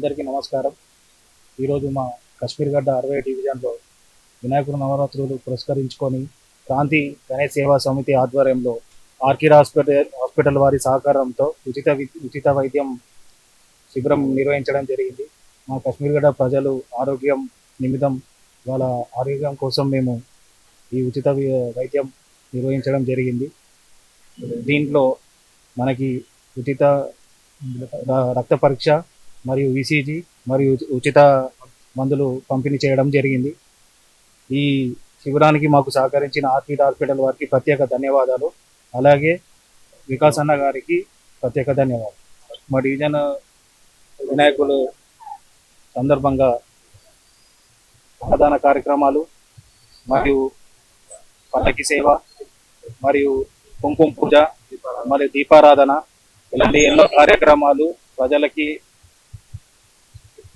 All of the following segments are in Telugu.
అందరికీ నమస్కారం. ఈరోజు మా కశ్మీర్ గడ్డ అరవై డివిజన్లో వినాయకుడు నవరాత్రులు పురస్కరించుకొని క్రాంతి గణేష్ సేవా సమితి ఆధ్వర్యంలో ఆర్కిర్ హాస్పిటల్ హాస్పిటల్ వారి సహకారంతో ఉచిత ఉచిత వైద్యం శిబిరం నిర్వహించడం జరిగింది. మా కశ్మీర్ గడ్డ ప్రజలు ఆరోగ్యం నిమిత్తం వాళ్ళ ఆరోగ్యం కోసం మేము ఈ ఉచిత వైద్యం నిర్వహించడం జరిగింది. దీంట్లో మనకి ఉచిత రక్త పరీక్ష మరియు ఈసీజీ మరియు ఉచిత మందులు పంపిణీ చేయడం జరిగింది. ఈ శిబిరానికి మాకు సహకరించిన ఆర్కిడ్ హాస్పిటల్ వారికి ప్రత్యేక ధన్యవాదాలు. అలాగే వికాస్ అన్న గారికి ప్రత్యేక ధన్యవాదాలు. మా డివిజన్ వినాయకులు సందర్భంగా అన్నదాన కార్యక్రమాలు మరియు పల్లకి సేవ మరియు కుంకుమ పూజ మరియు దీపారాధన ఇలాంటి ఎన్నో కార్యక్రమాలు ప్రజలకి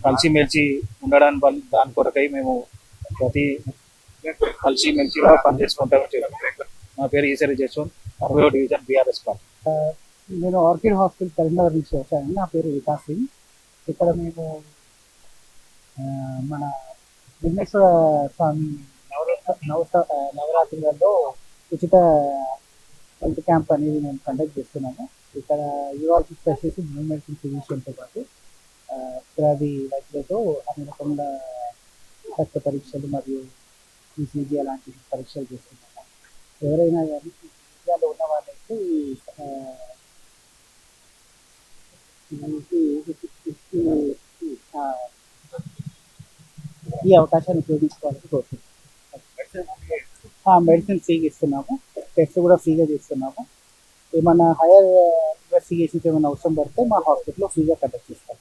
కలిసిమెలిసి ఉండడానికి వల్ల దాని కొరకై మేము ప్రతి కలిసిమెలిసిగా పనిచేసుకుంటాం. నా పేరు ఈశ్వరి జస్వంత్ అరవై డివిజన్ బీఆర్ఎస్ పార్టీ. నేను ఆర్కిడ్ హాస్పిటల్ కరీంనగర్ నుంచి వచ్చాను. నా పేరు వికాస్ సింగ్. ఇక్కడ మేము మన విఘ్నేశ్వర స్వామి నవరాత్ర నవరాత్రులలో ఉచిత హెల్త్ క్యాంప్ అనేది మేము కండక్ట్ చేస్తున్నాము. ఇక్కడ యూరాలజిస్ట్ వచ్చేసి న్యూ మెడిసిన్ ఫిజిషియన్తో పాటు వ్యాధి వైద్యులతో అన్ని రకముల రక్త పరీక్షలు మరియు ఈసీజీ అలాంటి పరీక్షలు చేస్తున్నాము ఎవరైనా కానీ విద్యాలో ఉన్న వాళ్ళైతే ఈ, అవకాశాన్ని ఉపయోగించుకోవాలని కోరుతున్నాను మెడిసిన్ ఫ్రీగా ఇస్తున్నాము. టెస్ట్ కూడా ఫ్రీగా చేస్తున్నాము. ఏమన్నా హైయర్ ఇన్వెస్టిగేషన్స్ ఏమైనా అవసరం పడితే మా హాస్పిటల్లో ఫ్రీగా కండక్ట్ చేస్తాం.